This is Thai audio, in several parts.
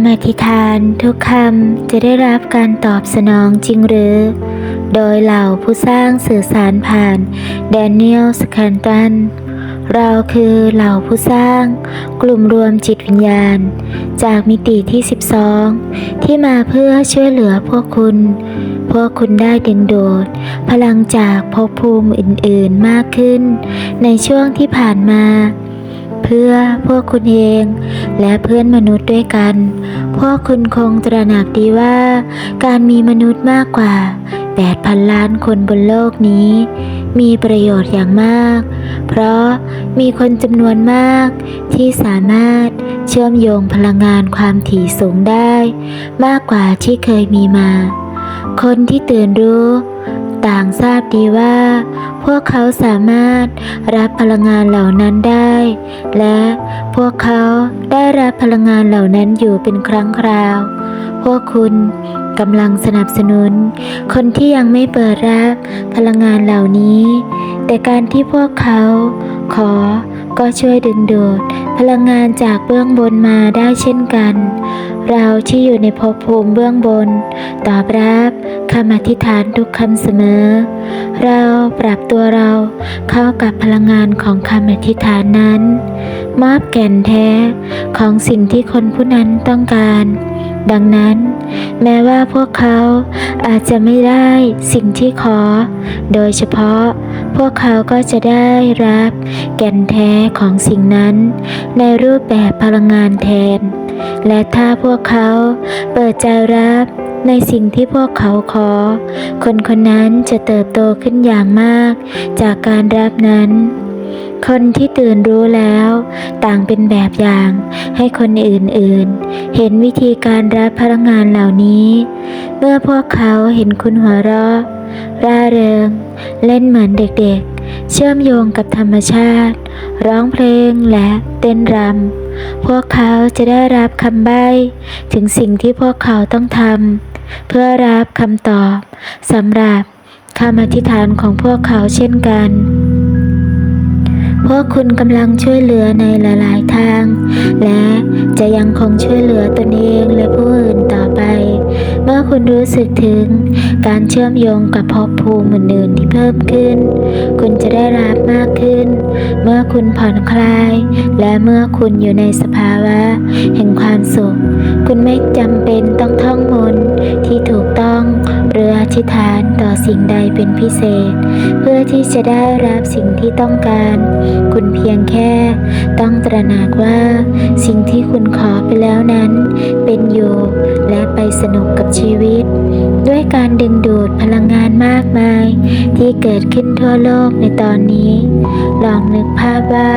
ำอธิษฐานทุกคำจะได้รับการตอบสนองจริงหรือ โดยเหล่าผู้สร้างสื่อสารผ่านแดเนียลสแคนตันเราคือเหล่าผู้สร้าง กลุ่มรวมจิตวิญญาณ จากมิติที่ 12 ที่มาเพื่อช่วยเหลือพวกคุณ พวกคุณได้ดึงดูดพลังจากภพภูมิอื่นๆมากขึ้น ในช่วงที่ผ่านมา เพื่อพวกคุณเอง และเพื่อนมนุษย์ด้วยกัน พวกคุณคงตระหนักดีว่าการมีมนุษย์มากกว่า 8,000 ล้านคนบนโลกนี้ มีประโยชน์อย่างมาก เพราะมีคนจำนวนมากที่สามารถเชื่อมโยงพลังงานความถี่สูงได้ มากกว่าที่เคยมีมา คนที่ตื่นรู้ ต่างทราบดีว่า พวกเขาสามารถรับพลังงานเหล่านั้นได้ และพวกเขาได้รับพลังงานเหล่านั้นอยู่เป็นครั้งคราว พวกคุณกำลังสนับสนุน คนที่ยังไม่เปิดรับพลังงานเหล่านี้ แต่การที่พวกเขาขอก็ช่วยดึงดูดพลังงานจากเบื้องบนมาได้เช่นกัน เราที่อยู่ในภพภูมิเบื้องบน ตอบรับ คำอธิษฐานทุกคำเสมอ เราปรับตัวเราเข้ากับพลังงานของคำอธิษฐานนั้น มอบแก่นแท้ของสิ่งที่คนผู้นั้นต้องการ ดังนั้น แม้ว่าพวกเขาอาจจะไม่ได้สิ่งที่ขอ โดยเฉพาะพวกเขาก็จะได้รับแก่นแท้ของสิ่งนั้น ในรูปแบบพลังงานแทน และถ้าพวกเขาเปิดใจรับ ในสิ่งที่พวกเขาขอ คนคนนั้นจะเติบโตขึ้นอย่างมาก จากการรับนั้น คนที่ตื่นรู้แล้ว ต่างเป็นแบบอย่าง ให้คนอื่นๆ เห็นวิธีการรับพลังงานเหล่านี้ เมื่อพวกเขาเห็นคุณหัวเราะร่าเริง เล่นเหมือนเด็กๆ เชื่อมโยงกับธรรมชาติ ร้องเพลงและเต้นรำพวกเขาจะได้รับคำใบ้ ถึงสิ่งที่พวกเขาต้องทำ เพื่อรับคำตอบสำหรับคำอธิษฐานของพวกเขาเช่นกันพวกคุณกำลังช่วยเหลือในหลาย ๆ ทาง และจะยังคงช่วยเหลือตนเองและผู้อื่นต่อไป เมื่อคุณรู้สึกถึงการเชื่อมโยงกับภพภูมิอื่นๆที่เพิ่มขึ้น คุณจะได้รับมากขึ้น เมื่อคุณผ่อนคลาย และเมื่อคุณอยู่ในสภาวะ แห่งความสุข คุณไม่จำเป็นต้องท่องมนต์ ที่ถูกต้องหรืออธิษฐานต่อสิ่งใดเป็นพิเศษ เพื่อที่จะได้รับสิ่งที่ต้องการ คุณเพียงแค่ต้องตระหนักว่า สิ่งที่คุณขอไปแล้วนั้น เป็นอยู่และไปสนุกกับชีวิต ดูดพลังงานมากมาย ที่เกิดขึ้นทั่วโลกในตอนนี้ ลองนึกภาพว่า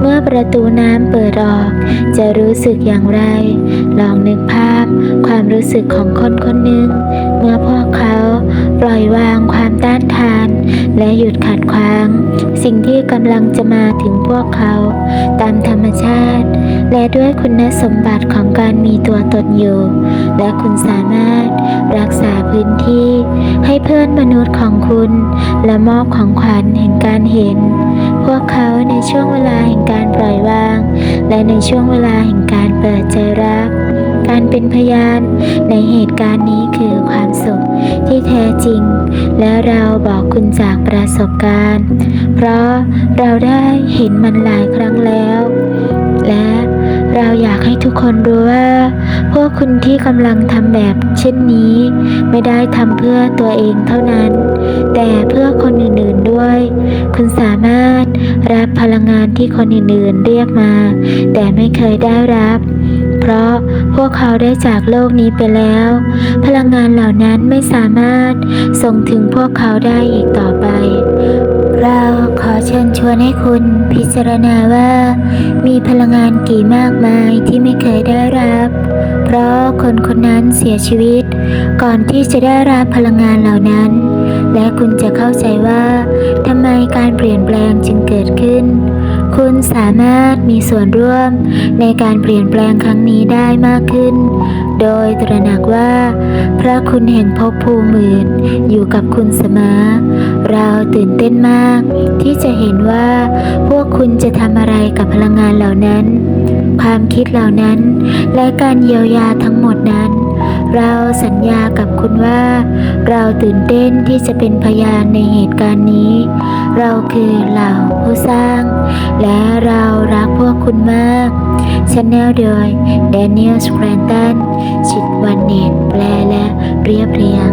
เมื่อประตูน้ำเปิดออก จะรู้สึกอย่างไร ลองนึกภาพความรู้สึกของคนคนหนึ่ง เมื่อพวกเขาปล่อยวางความต้านทาน และหยุดขัดขวาง สิ่งที่กำลังจะมาถึงพวกเขา ตามธรรมชาติ และด้วยคุณสมบัติของการมีตัวตนอยู่ และคุณสามารถรักษาพื้นที่ให้เพื่อนมนุษย์ของคุณ และมอบของขวัญแห่งการเห็น พวกเขาในช่วงเวลาแห่งการปล่อยวาง และในช่วงเวลาแห่งการเปิดใจรับการเป็นพยานในเหตุการณ์นี้คือความสุขที่แท้จริง และเราบอกคุณจากประสบการณ์ เพราะเราได้เห็นมันหลายครั้งแล้ว และ เราอยากให้ทุกคนรู้ว่า พวกคุณที่กำลังทำแบบเช่นนี้ ไม่ได้ทำเพื่อตัวเองเท่านั้น แต่เพื่อคนอื่นๆด้วย คุณสามารถรับพลังงานที่คนอื่นๆเรียกมา แต่ไม่เคยได้รับเพราะพวกเขาได้จากโลกนี้ไปแล้ว พลังงานเหล่านั้นไม่สามารถส่งถึงพวกเขาได้อีกต่อไป เราขอเชิญชวนให้คุณพิจารณาว่า มีพลังงานกี่มากมายที่ไม่เคยได้รับ เพราะคนคนนั้นเสียชีวิต ก่อนที่จะได้รับพลังงานเหล่านั้น และคุณจะเข้าใจว่าทำไมการเปลี่ยนแปลงจึงเกิดขึ้น คุณสามารถมีส่วนร่วมในการเปลี่ยนแปลงครั้งนี้ได้มากขึ้น โดยตระหนักว่า พระคุณแห่งภพภูมิอื่นอยู่กับคุณเสมอเร ตื่นเต้นมาก ที่จะเห็นว่า พวกคุณจะทำอะไรกับพลังงานเหล่านั้น ความคิดเหล่านั้น และการเยียวยาทั้งหมดนั้น เราสัญญากับคุณว่า เราตื่นเต้นที่จะเป็นพยานในเหตุการณ์นี้ เราคือเหล่าผู้สร้าง และเรารักพวกคุณมากชแนลโดย Daniel s c r a n t o n ชิดวันเนตแปลและเรียบเรียง